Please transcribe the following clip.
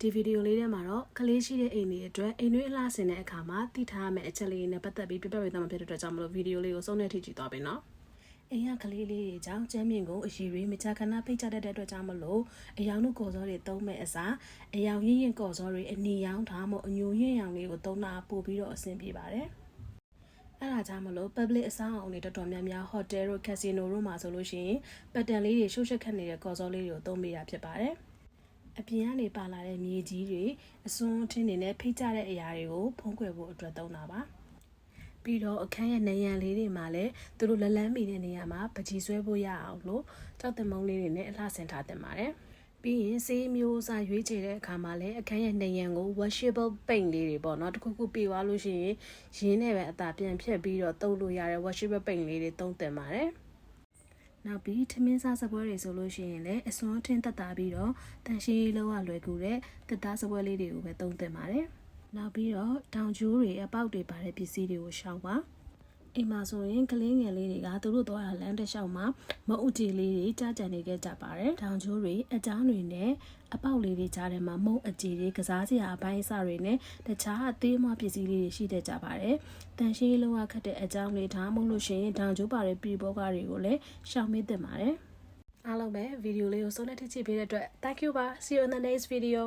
ဒီဗီဒီယိုလေးထဲမှာတော့ကလေးရှိတဲ့အိမ်တွေအတွက်အိမ်တွင်းအလှဆင်တဲ့အခါမှာသိထားရမယ့်အချက်လေးတွေနဲ့ပတ်သက်ပြီးပြပြပေးသွားမှာဖြစ်တဲ့အတွက်ကြောင့်မလို့ဗီဒီယိုလေးကိုဆုံးတဲ့ထိကြည့်သွားပြီနော်အိမ်ကကလေးလေးတွေကြောင့်ကျမ်းမြင့်ကိုအရှိတွေမချခဏဖိတ်ချတတ်တဲ့အတွက်ကြောင့်မလို့အယောင်တို့ကော်စောတွေသုံးမဲ့အစားအယောင်ရင်းရင်ကော်စောတွေအနီရောင်ထားမို့အညိုရင်းရောင်လေးကိုသုံးတာပို့ပြီးတော့အဆင်ပြေပါတယ်အဲ့ဒါကြောင့်မလို့ public အဆောင်အုံတွေတော်တော်များများ hotel တို့ casino တို့မှာဆိုလို့ရှိရင်ပတ်တန်လေးတွေရှုပ်ရှက်ခတ်နေတဲ့ကော်စောလေးတွေကိုသုံးပေးတာဖြစ်ပါတယ် အပြင်ကနေပါလာတဲ့မြေကြီးတွေအစွန်းအထင်းတွေနဲ့ဖိတ်ကြတဲ့အရာတွေကိုဖုံးကွယ်ဖို့အတွက်သုံးတာပါပြီးတော့အခန်းရဲ့နေရန်လေးတွေမှာလည်းသူတို့လလန်းမိတဲ့နေရာမှာပကြီးဆွဲဖို့ရအောင်လို့ကြောက်တမုံလေးတွေနဲ့အလှဆင်ထားတင်ပါတယ်ပြီးရင်စေးမျိုးစားရွေးချယ်တဲ့အခါမှာလည်းအခန်းရဲ့နေရန်ကို washable paint လေးတွေပေါ့နော်တစ်ခုခုပြီးသွားလို့ရှိရင်ရင်းနဲ့ပဲအသာပြန်ဖြတ်ပြီးတော့တုပ်လို့ရတဲ့ washable paint လေးတွေသုံးတင်ပါတယ် နောက်ပြီးထမင်းစားစပွဲတွေဆိုလို့ရှိရင်လည်းအစွန်းထင်းတက်တာပြီးတော့တန်ရှင်းရေးလောက်ရလွယ်ကူတဲ့တက်သားစပွဲလေးတွေကိုပဲသုံးသင့်ပါတယ်။နောက်ပြီးတော့တောင်ကျိုးတွေအပေါက်တွေပါတဲ့ပစ္စည်းတွေကိုရှောင်ပါ။ အိမ်မှာဆိုရင်ကလေးငယ်လေးတွေကသူတို့သွားတာလမ်းတစ်လျှောက်မှာမအုပ်တီလေးတွေကြားကြံနေခဲ့ကြပါတယ်။တောင်ကျိုးတွေအကြောင်းတွေနဲ့အပေါက်လေးတွေကြားထဲမှာမုံအကြည်တွေကစားစရာအပိုင်းအစတွေနဲ့တခြားအသေးအမွှားပစ္စည်းလေးတွေရှိတတ်ကြပါတယ်။တန်ရှင်းရေးလောက်ရခတ်တဲ့အကြောင်းတွေဒါမှမဟုတ်လို့ရှိရင်တောင်ကျိုးပါတဲ့ပြည်ဘောကတွေကိုလည်းရှောင်မေးသင့်ပါတယ်။အားလုံးပဲဗီဒီယိုလေးကိုဆုံးဖြတ်ကြည့်ပေးတဲ့အတွက် thank you ပါ see you in the next video